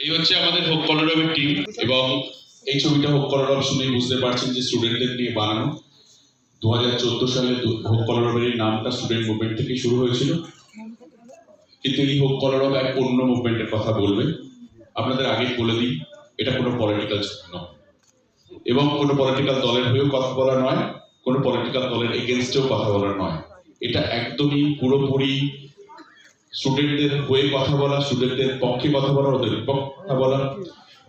এই হচ্ছে আমাদের হোক কলরবের টিম এবং এই ছবিটা হোক কলরব শুনেই বুঝতে পারছেন যে স্টুডেন্টদের নিয়ে বানানো। দু হাজার চোদ্দ সালে হোক কলরবের নামটা স্টুডেন্ট মুভমেন্ট থেকে শুরু হয়েছিল। কিন্তু এই হোক কলরব এক অন্য মুভমেন্টের কথা বলবে। আপনাদের আগেই বলে দিই, এটা কোনো পলিটিক্যাল ছবি নয়। এবং কোনো পলিটিক্যাল দলের হয়েও কথা বলা নয়, কোনো পলিটিক্যাল দলের এগেনস্টেও কথা বলা নয়। এটা একদমই পুরোপুরি স্টুডেন্টদের হয়ে কথা বলা স্টুডেন্টদের পক্ষে কথা বলা, ওদের কথা বলা।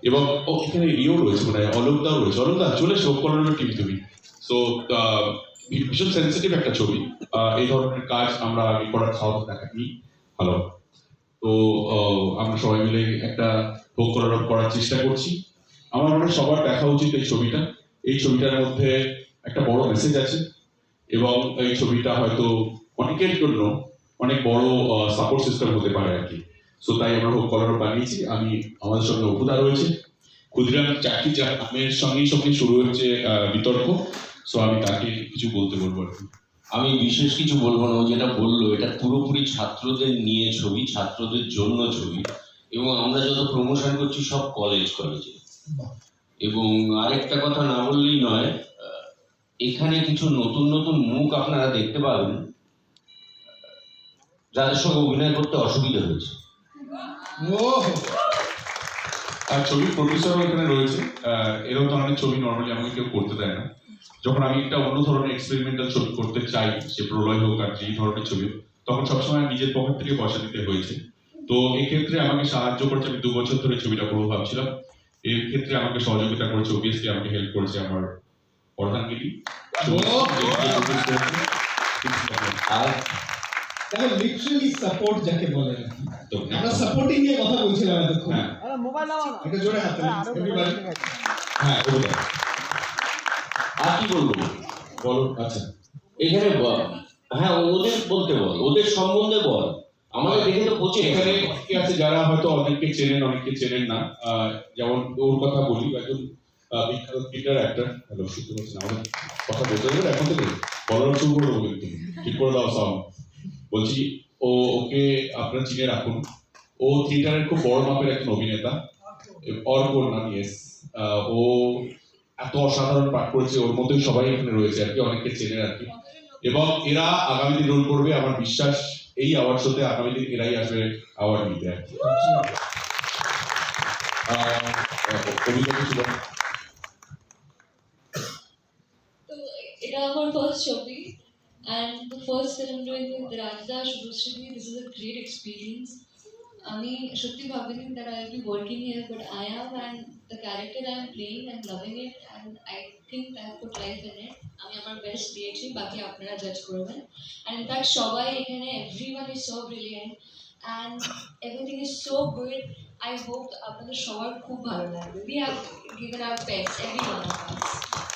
এবং ও, এখানে ইয়েও রয়েছে মানে অলোকদাও রয়েছে। অলোকদা চলে শোক করানোর টিম তুমি। সো ভীষণ সেন্সিটিভ একটা ছবি। এই ধরনের কাজ আমরা আগে করার খাওয়া দেখানি ভালো। তো আমরা সবাই মিলে একটা ভোগ করার করার চেষ্টা করছি। আমার মনে সবার দেখা উচিত এই ছবিটা। এই ছবিটার মধ্যে একটা বড় মেসেজ আছে। এবং এই ছবিটা হয়তো অনেকের জন্য অনেক বড় সাপোর্ট সিস্টেম হতে পারে আর কি। সো তাই আমরা হোক কলার বানিয়েছি। আমি, আমাদের সঙ্গে অপুদা রয়েছে। ক্ষুদিরাম চাকরি নামের সঙ্গে সঙ্গে শুরু হচ্ছে বিতর্ক। সো আমি তাকে কিছু বলতে বলব আর কি। আমি বিশেষ কিছু বলব না। যেটা বলল, এটা পুরোপুরি ছাত্রদের নিয়ে ছবি, ছাত্রদের জন্য ছবি। এবং আমরা যত প্রমোশন করছি, সব কলেজ কলেজে এবং আরেকটা কথা না বললেই নয় এখানে কিছু নতুন নতুন মুখ আপনারা দেখতে পাবেন। যাদের সঙ্গে অভিনয় করতে অসুবিধা হয়েছে। আর ছবির প্রডিউসারও এখানে রয়েছে। আহ, এরকম ধরনের ছবি নর্মালি আমাকে কেউ করতে দেয় না। যখন আমি একটা অন্য ধরনের এক্সপেরিমেন্টাল ছবি করতে চাই সে প্রলয় হোক আর যেই ধরনের ছবি তখন সবসময় নিজের পকেট থেকে পয়সা দিতে হয়েছে। তো এক্ষেত্রে আমাকে সাহায্য করেছে আমি দু বছর ধরে ছবিটা করব ভাবছিলাম। এর ক্ষেত্রে আমাকে সহযোগিতা করেছে অবভিয়াসলি আমাকে হেল্প করেছে আমার প্রধানগিরি আর দেখো লিটারালি সাপোর্ট যাকে বলে। কি। আমরা সাপোর্টিং নিয়ে কথা বলছিলাম এতক্ষণ। হ্যাঁ। মোবাইল নাও এটা জোরে হাতে হ্যাঁ ওটা আর কি বলব? বলো আচ্ছা। এখানে বল হ্যাঁ ওদের বলতে বল ওদের সম্বন্ধে বল। আমাদের দেখে তো এখানে অনেকে আছে যারা হয়তো অনেককে চেনেন অনেককে চেনেন না। আহ, যেমন ওর কথা বলি একজন আহ, বিখ্যাত থিয়েটার অ্যাক্টর হ্যালো শুনতে আমাদের কথা বলতে দেবে এখন থেকে বলার শুরু করে কিন্তু ঠিক করে দাও সাউন্ড বলছি, ও ওকে আপনারা চিনে রাখুন। ও থিয়েটারের খুব বড় মাপের একজন অভিনেতা। অর্কর নাম ইয়েস ও এত অসাধারণ পাঠ করেছে, ওর মধ্যেই সবাই এখানে রয়েছে আর কি, অনেককে চেনে আর কি। এবং এরা আগামী দিন রোল করবে, আমার বিশ্বাস, এই অ্যাওয়ার্ড শোতে আগামী দিন এরাই আসবে অ্যাওয়ার্ড নিতে আর কি। এটা আমার ফার্স্ট ছবি and the first film doing with Rajda Subhashree this is a great experience আমি সত্যি ভাবিনি that I be working here but I have and the character I am playing and loving it and I think I have put life in it আমি আমার best দিয়েছি বাকি আপনারা জাজ করবেন অ্যান্ড ইনফ্যাক্ট সবাই এখানে everyone is so brilliant and everything is so good I hope আপনাদের সবার খুব ভালো লাগবে we have given our best every one of us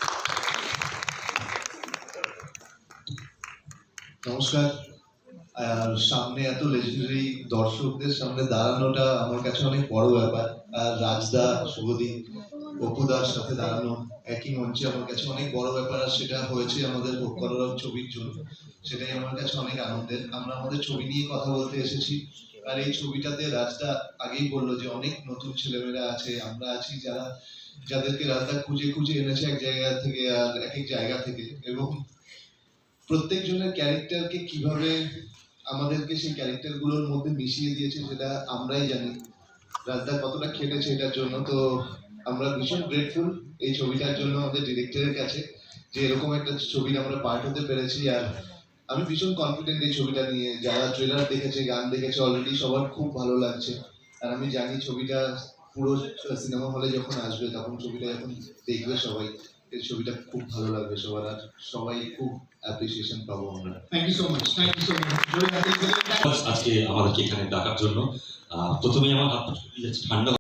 নমস্কার। আর সামনে এত লেজেন্ডারি দর্শকদের সামনে দাঁড়ানোটা আমার কাছে অনেক বড় ব্যাপার। আর রাজদা, শুভদীপ, অপুদার সাথে দাঁড়ানো একই মঞ্চে আমার কাছে অনেক বড় ব্যাপার। আর সেটা হয়েছে আমাদের ভোগ ছবির জন্য। সেটাই আমার কাছে অনেক আনন্দের। আমরা আমাদের ছবি নিয়ে কথা বলতে এসেছি। আর এই ছবিটাতে রাজদা আগেই বলল যে অনেক নতুন ছেলেমেয়েরা আছে, আমরা আছি যারা, যাদেরকে রাজদা খুঁজে খুঁজে এনেছে এক জায়গা থেকে আর এক এক জায়গা থেকে। এবং প্রত্যেকজনের ক্যারেক্টারকে কীভাবে আমাদেরকে সেই ক্যারেক্টারগুলোর মধ্যে মিশিয়ে দিয়েছে সেটা আমরাই জানি। রাজদা কতটা খেটেছে এটার জন্য, তো আমরা ভীষণ গ্রেটফুল এই ছবিটার জন্য আমাদের ডিরেক্টরের কাছে যে এরকম একটা ছবির আমরা পার্ট হতে পেরেছি আর আমি ভীষণ কনফিডেন্ট এই ছবিটা নিয়ে। যারা ট্রেলার দেখেছে, গান দেখেছে অলরেডি সবার খুব ভালো লাগছে। আর আমি জানি ছবিটা পুরো সিনেমা হলে যখন আসবে, তখন ছবিটা যখন দেখবে সবাই। এই ছবিটা খুব ভালো লাগবে সবার আর সবাই খুব অ্যাপ্রিসিয়েশন পাবো আমরা। Thank you so much thank you so much আজকে আমাদেরকে এখানে ডাকার জন্য আহ, প্রথমেই আমার হাত ঠান্ডা